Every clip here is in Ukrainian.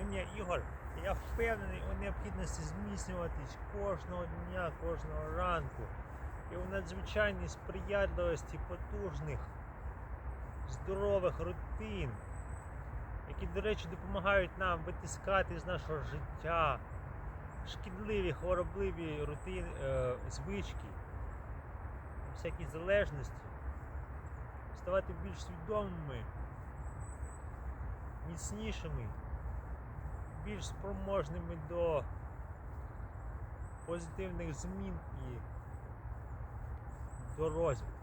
ім'я Ігор. Я впевнений у необхідності зміцнюватись кожного дня, кожного ранку. І у надзвичайній сприятливості потужних, здорових рутин, які, до речі, допомагають нам витискати з нашого життя шкідливі, хворобливі рутини, е, звички, всякі залежності, ставати більш свідомими, міцнішими, більш спроможними до позитивних змін і до розвитку.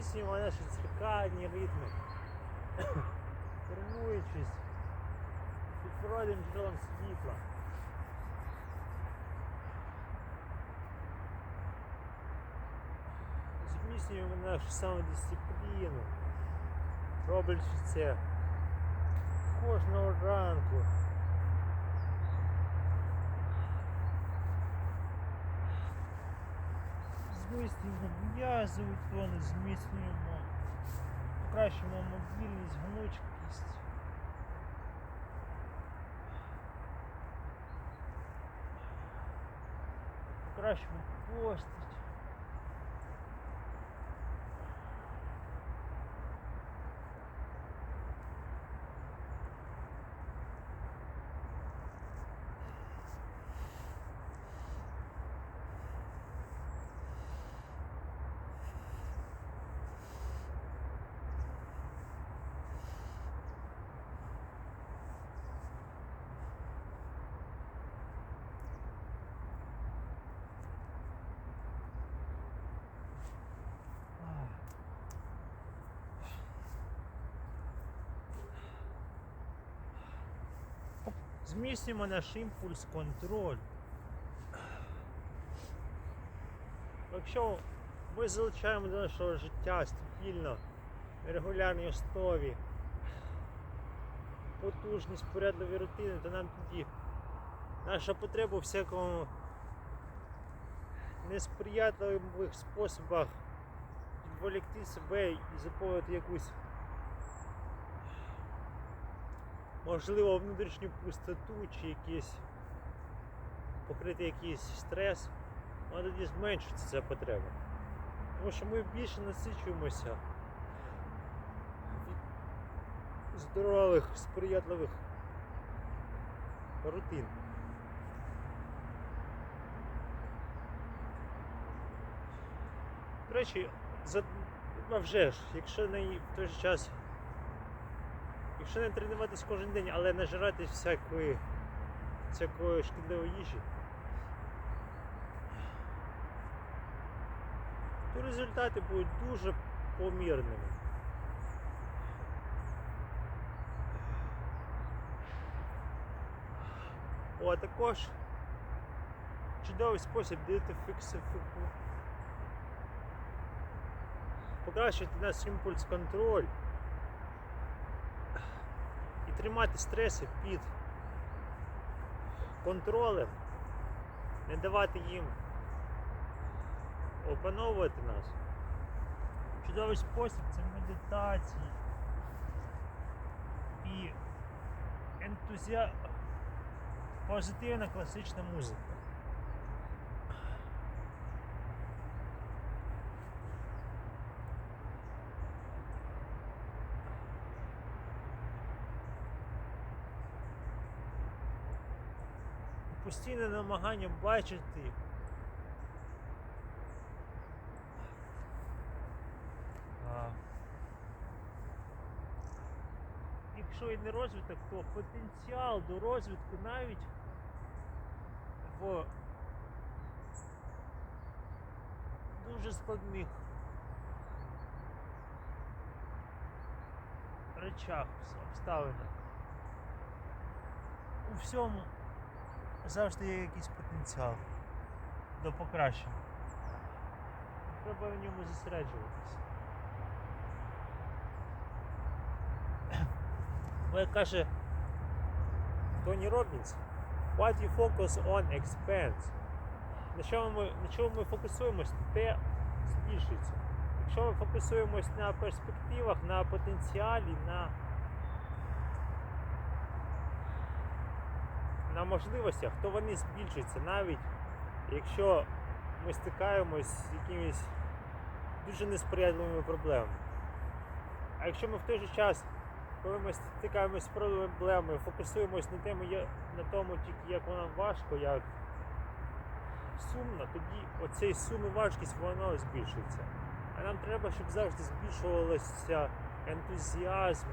Зміцнюємо наші циркадні ритми, формуючись під природним джерелом світла. Зміцнюємо нашу самодисципліну, роблячи це кожного ранку. Зміцнюємо м'язи, тони, зміцнюємо, покращуємо мобільність, гнучкість. Покращуємо постать. Зміцнюємо наш імпульс, контроль. Якщо ми залучаємо до нашого життя стабільно, на регулярній основі, потужні спорядливі рутини, то нам тоді наша потреба у всякому несприятливих способах відволікти себе і заповнити якусь можливо внутрішню пустоту чи якийсь покрити якийсь стрес, вона тоді зменшиться ця потреба. Тому що ми більше насичуємося від здорових, сприятливих рутин. До речі, за... вже ж, якщо не в той же час Якщо не тренуватись кожен день, але не жратись всякої, всякої шкідливої їжі, то результати будуть дуже помірними. О, а також чудовий спосіб ідентифіксифіку. Покращити наш імпульс контроль тримати стреси під контролем, не давати їм опановувати нас. Чудовий спосіб це медитації і ентузіазм позитивна класична музика. Постійне намагання бачити. Якщо і не розвиток, то потенціал до розвитку навіть в дуже складних речах, обставинах. У всьому завжди є якийсь потенціал до покращення. Треба в ньому зосереджуватися. Бо як каже Тоні Робінс, what you focus on expands. На чому ми, на чому ми фокусуємось, те збільшується. Якщо ми фокусуємось на перспективах, на потенціалі, на, на можливостях, то вони збільшуються навіть якщо ми стикаємось з якимись дуже несприятливими проблемами. А якщо ми в той же час, коли ми стикаємось з проблемою, фокусуємось на, тему, на тому, тільки як воно важко, як сумно, тоді оцей сум і важкість воно збільшується. А нам треба, щоб завжди збільшувалося ентузіазм.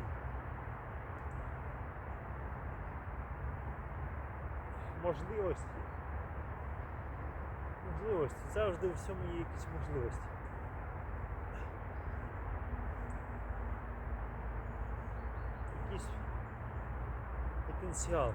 Можливості. Можливості. Завжди у всьому є якісь можливості. Якийсь потенціал.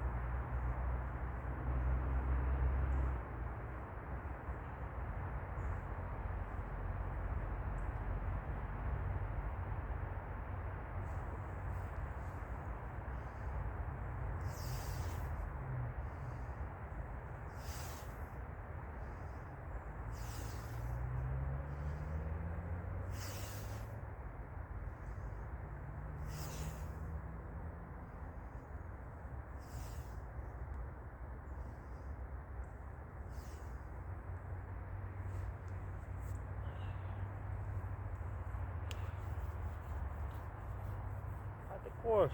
Також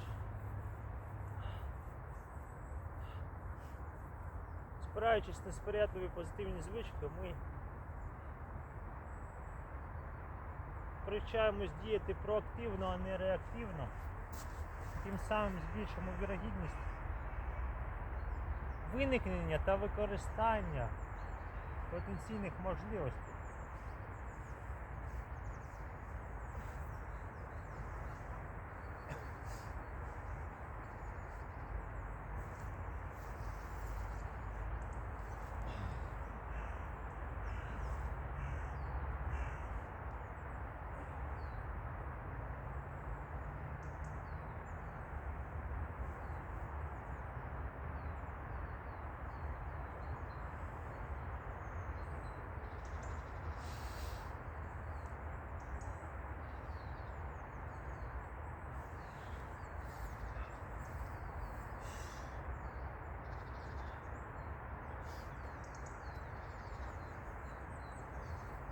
спираючись на сприятливі позитивні звички, ми привчаємось діяти проактивно, а не реактивно. Тим самим збільшимо вірогідність виникнення та використання потенційних можливостей.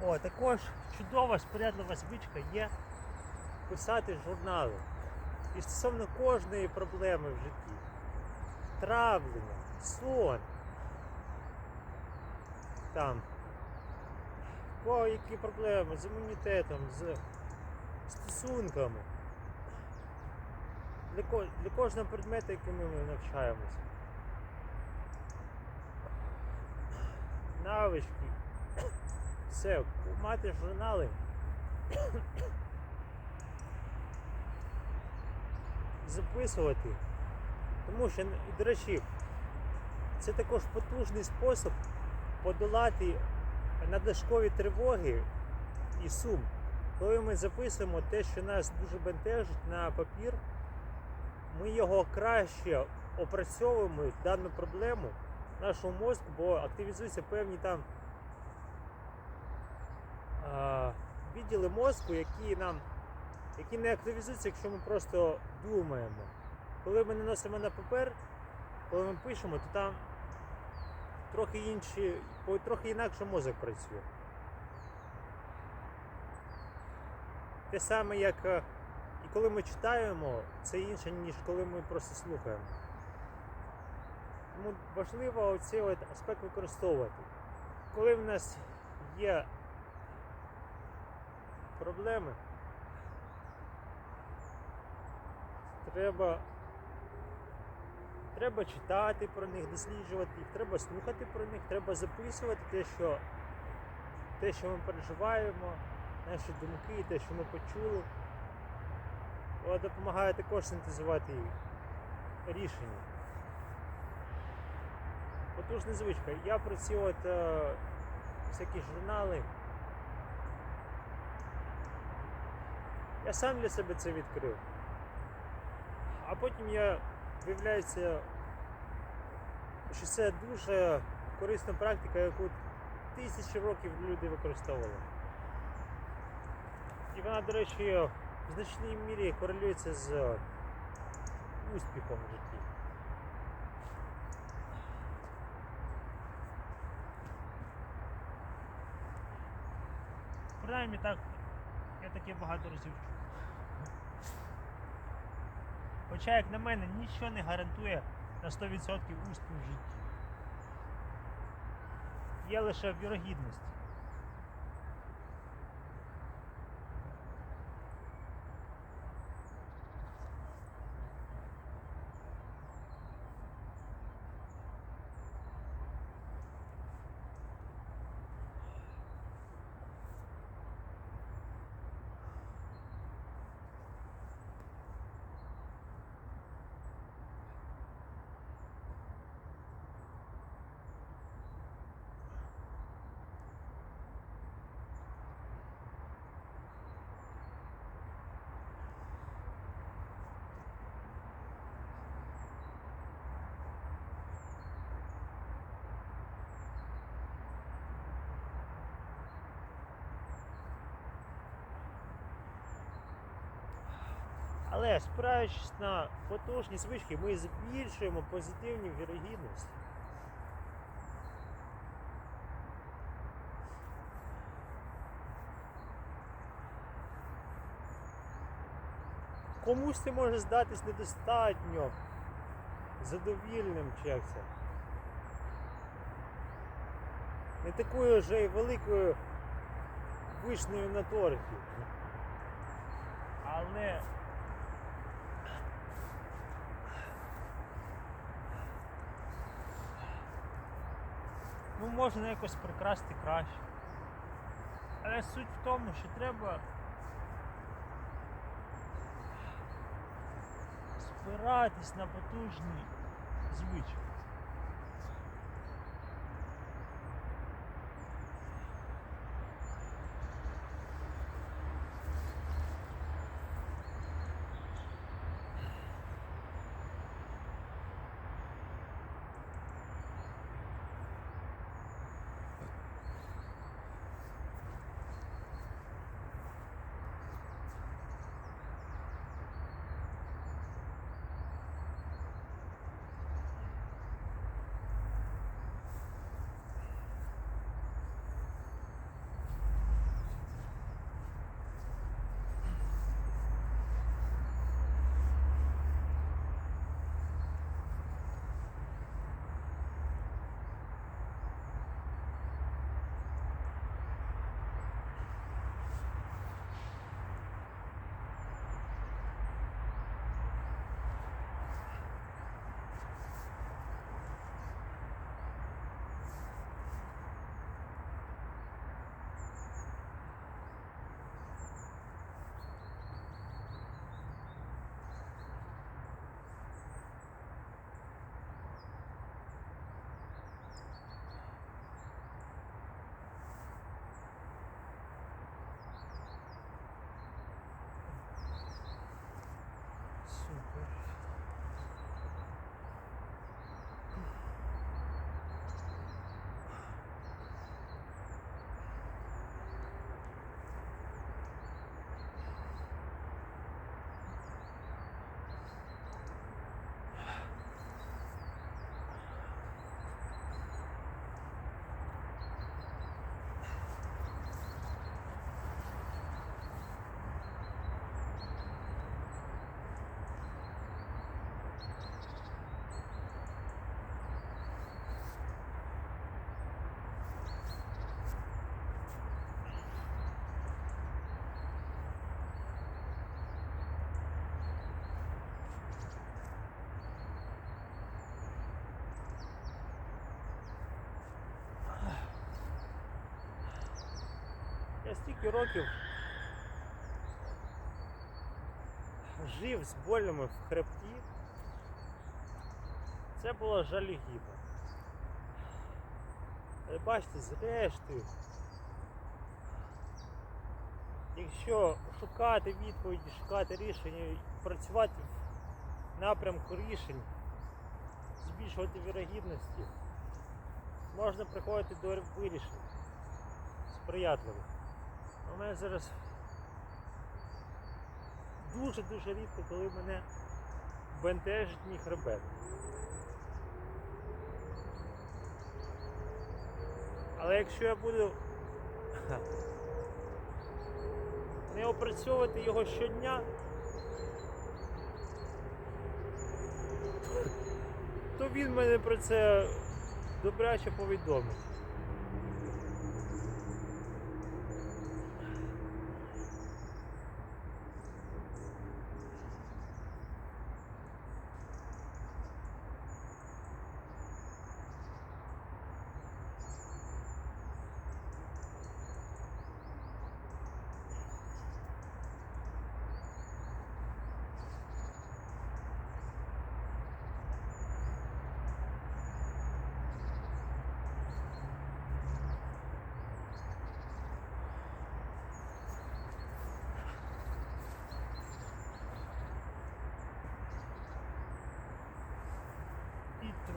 О, також чудова сприятлива звичка є писати журнали. І стосовно кожної проблеми в житті. Травлення, сон. Там. кого які проблеми з імунітетом, з стосунками. Для, ко- для кожного предмету, яким ми навчаємося. Навички, все, мати журнали. Записувати. Тому що, до речі, це також потужний спосіб подолати надлишкові тривоги і сум. Коли ми записуємо те, що нас дуже бентежить на папір, ми його краще опрацьовуємо дану проблему нашого мозку, бо активізуються певні там відділи мозку, які нам які не активізуються, якщо ми просто думаємо. Коли ми наносимо на папер, коли ми пишемо, то там трохи інші, трохи інакше мозок працює. Те саме, як е, і коли ми читаємо, це інше, ніж коли ми просто слухаємо. Тому важливо цей от аспект використовувати. Коли в нас є проблеми, треба, треба читати про них, досліджувати їх, треба слухати про них, треба записувати те, що, те, що ми переживаємо, наші думки, те, що ми почули. Вона допомагає також синтезувати рішення. Потужна звичка. Я про от е, всякі журнали. Я сам для себе це відкрив. А потім я виявляється, що це дуже корисна практика, яку тисячі років люди використовували. І вона, до речі, в значній мірі корелюється з успіхом в житті. Принаймні так, я таке багато разів чув. Хоча, як на мене, нічого не гарантує на 100% успіх в житті. Є лише вірогідність. Але спираючись на потужні звички, ми збільшуємо позитивні вірогідності. Комусь це може здатись недостатньо задовільним це. Не такою вже й великою вишнею на торті. Але ну можна якось прикрасти краще. Але суть в тому, що треба спиратись на потужні звички. Стільки років жив з болями в хребті, це було жалюгідно. Але бачите, зрештою, якщо шукати відповіді, шукати рішення, працювати в напрямку рішень, збільшувати вірогідності, можна приходити до вирішень сприятливих. У мене зараз дуже-дуже рідко, коли мене бентежить мій хребет. Але якщо я буду не опрацьовувати його щодня, то він мене про це добряче повідомить.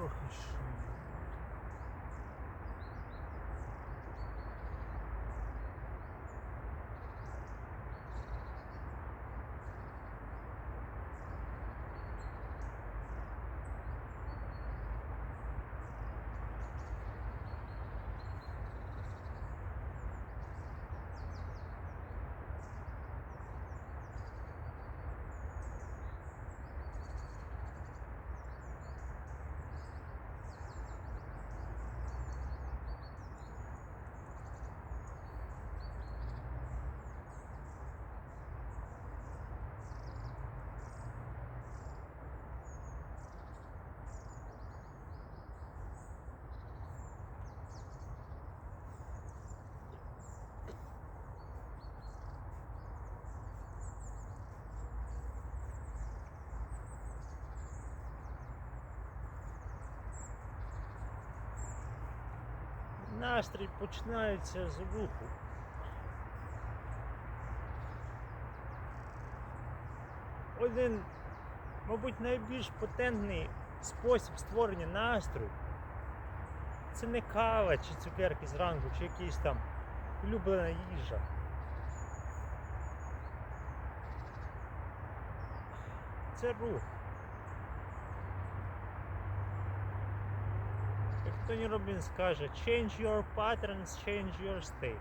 І Настрій починається з руху. Один, мабуть, найбільш потентний спосіб створення настрою це не кава чи цукерки зранку, чи якийсь там улюблена їжа. Це рух. Тоні Робінс каже, change your patterns, change your state.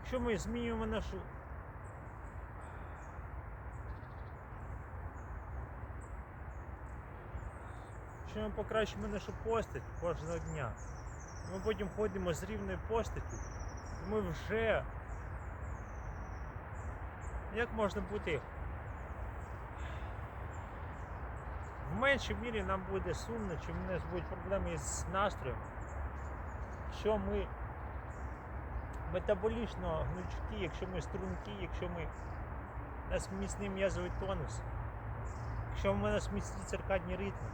Якщо ми змінюємо нашу Якщо ми покращимо нашу постать кожного дня, ми потім ходимо з рівною постаттю, то ми вже як можна бути в меншій мірі нам буде сумно, чи в нас будуть проблеми з настроєм, що ми метаболічно гнучкі, якщо ми стрункі, якщо ми у нас міцний м'язовий тонус, якщо в нас міцні циркадні ритми.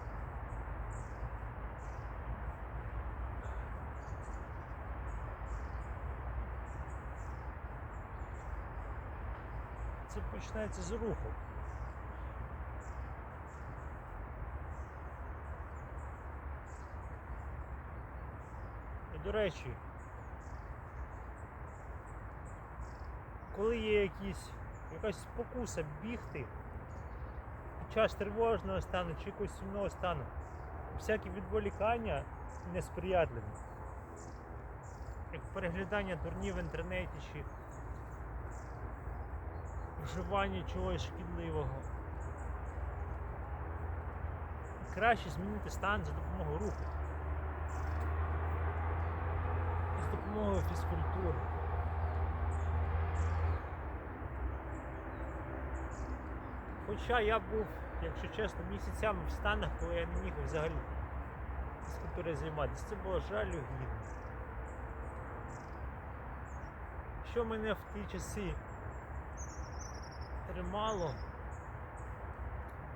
Це починається з руху. До речі, коли є якісь, якась спокуса бігти під час тривожного стану чи якогось сумного стану, всякі відволікання несприятливі, як переглядання дурнів в інтернеті чи вживання чогось шкідливого. Краще змінити стан за допомогою руху. І фізкультури. Хоча я був, якщо чесно, місяцями в станах, коли я не міг взагалі фізкультурою займатися. Це було жалюгідно. що мене в ті часи тримало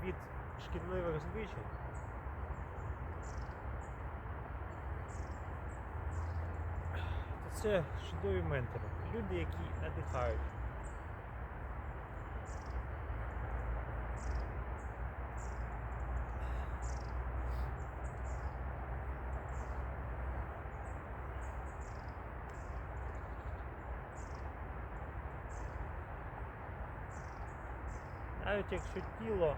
від шкідливих звичай. То це чудові ментори. Люди, які надихають. Навіть якщо тіло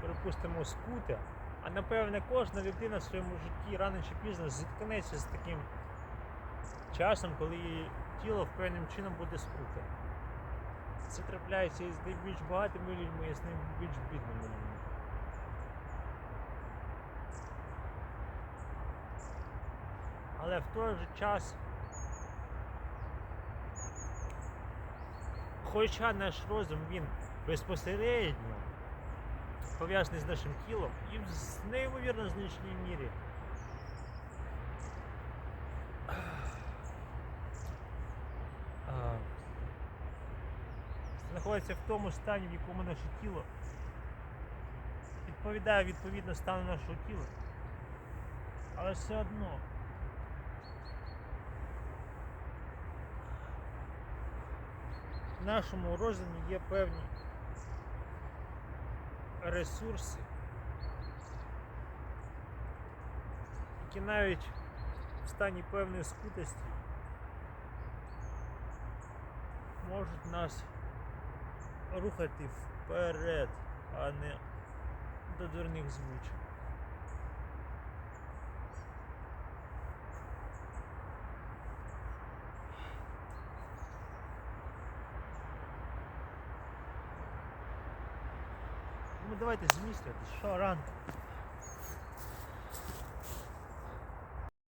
припустимо скуте, а напевне кожна людина в своєму житті рано чи пізно зіткнеться з таким часом, коли її тіло в певним чином буде скуте. Це трапляється із найбільш багатими людьми, і з найбільш бідними людьми. Але в той же час, хоча наш розум він безпосередньо пов'язаний з нашим тілом і в неймовірно значній мірі знаходиться в тому стані, в якому наше тіло відповідає відповідно стану нашого тіла. Але все одно в нашому розумі є певні ресурси, які навіть в стані певної скутості можуть нас рухати вперед, а не до дурних звичок. Ну давайте змістити, що ранку.